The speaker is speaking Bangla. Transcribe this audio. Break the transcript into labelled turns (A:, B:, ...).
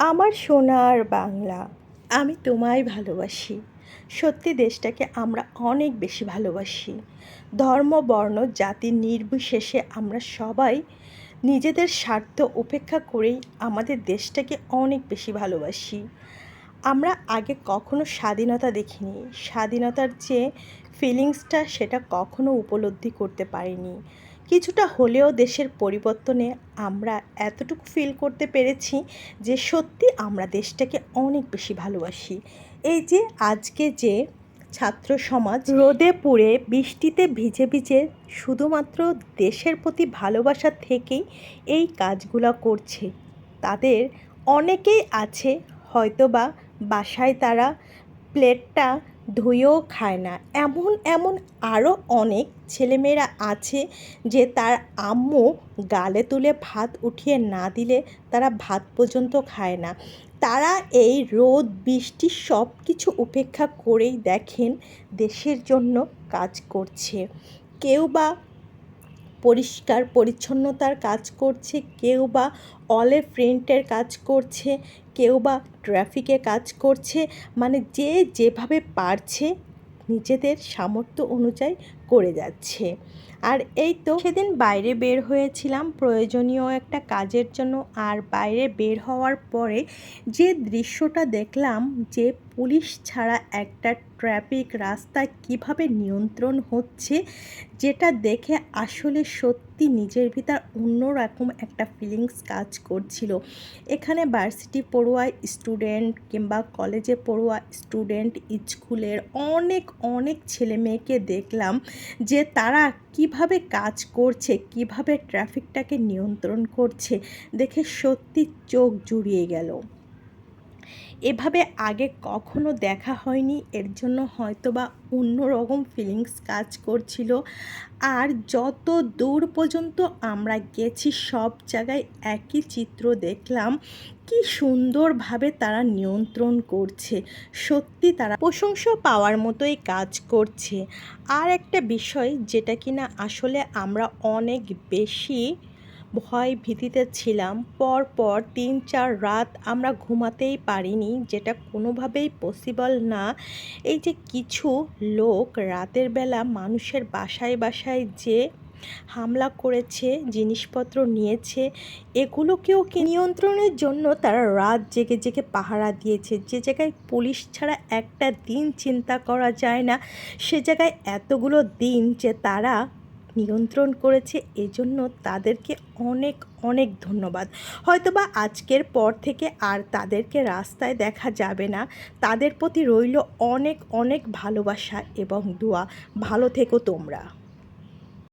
A: আমার সোনার বাংলা, আমি তোমায় ভালোবাসি। সত্যি দেশটাকে আমরা অনেক বেশি ভালোবাসি। ধর্ম, বর্ণ, জাতি নির্বিশেষে আমরা সবাই নিজেদের স্বার্থ উপেক্ষা করেই আমাদের দেশটাকে অনেক বেশি ভালোবাসি। আমরা আগে কখনো স্বাধীনতা দেখিনি। স্বাধীনতার যে ফিলিংসটা সেটা কখনো উপলব্ধি করতে পারিনি। কিছুটা হলেও দেশের পরিবর্তনে আমরা এতটুকু ফিল করতে পেরেছি যে সত্যি আমরা দেশটাকে অনেক বেশি ভালোবাসি। এই যে আজকে যে ছাত্র সমাজ রোদে পুড়ে বৃষ্টিতে ভিজে ভিজে শুধুমাত্র দেশের প্রতি ভালোবাসা থেকেই এই কাজগুলো করছে, তাদের অনেকেই আছে হয়তোবা বাসায় তারা প্লেটটা ধুয়েও খায় না। এমন এমন আরও অনেক ছেলেমেয়েরা আছে যে তার আম্মু গালে তুলে ভাত উঠিয়ে না দিলে তারা ভাত পর্যন্ত খায় না। তারা এই রোদ, বৃষ্টি সব কিছু উপেক্ষা করেই দেখেন দেশের জন্য কাজ করছে। কেউ বা পরিষ্কার, পরিচ্ছন্নতার কাজ করছে, কেউ বা অলে প্রিন্টের কাজ করছে, কেউ বা ট্রাফিকে কাজ করছে। মানে যে যেভাবে পারছে, নিজেদের সামর্থ্য অনুযায়ী করে যাচ্ছে। আর এই তো সেদিন বাইরে বের হয়েছিলাম। প্রয়োজনীয় একটা কাজের জন্য। আর বাইরে বের হওয়ার পরে যে দৃশ্যটা দেখলাম যে পুলিশ ছাড়া একটা ট্রাফিক রাস্তা কীভাবে নিয়ন্ত্রণ হচ্ছে, যেটা দেখে আসলে সত্যি নিজের ভিতর অন্যরকম একটা ফিলিংস কাজ করছিল। এখানে ভার্সিটি পড়ুয়া স্টুডেন্ট কিংবা কলেজে পড়ুয়া স্টুডেন্ট স্কুলের অনেক অনেক ছেলে মেয়েকে দেখলাম। যে তারা কীভাবে কাজ করছে কীভাবে ট্রাফিকটাকে নিয়ন্ত্রণ করছে দেখে সত্যি চোখ জুড়িয়ে গেল। এভাবে আগে কখনো দেখা হয়নি, এর জন্য হয়তো বা অন্যরকম ফিলিংস কাজ করছিল। আর যত দূর পর্যন্ত আমরা গেছি, সব জায়গায় একই চিত্র দেখলাম, কি সুন্দরভাবে তারা নিয়ন্ত্রণ করছে। সত্যি তারা প্রশংসা পাওয়ার মতোই কাজ করছে। আর একটা বিষয় যেটা কিনা আসলে আমরা অনেক বেশি ভয় ভীতিতে ছিলাম। পর পর তিন চার রাত আমরা ঘুমাতেই পারিনি, যেটা কোনোভাবেই পসিবল না। এই যে কিছু লোক রাতের বেলা মানুষের বাসায় বাসায় যে হামলা করেছে, জিনিসপত্র নিয়েছে, এগুলোকেও কি নিয়ন্ত্রণের জন্য তারা রাত জেগে জেগে পাহারা দিয়েছে। যে জায়গায় পুলিশ ছাড়া একটা দিন চিন্তা করা যায় না, সে জায়গায় এতগুলো দিন যে তারা নিয়ন্ত্রণ করেছে, এজন্য তাদেরকে অনেক অনেক ধন্যবাদ। হয়তোবা আজকের পর থেকে আর তাদেরকে রাস্তায় দেখা যাবে না। তাদের প্রতি রইল অনেক অনেক ভালোবাসা এবং দোয়া। ভালো থেকো তোমরা।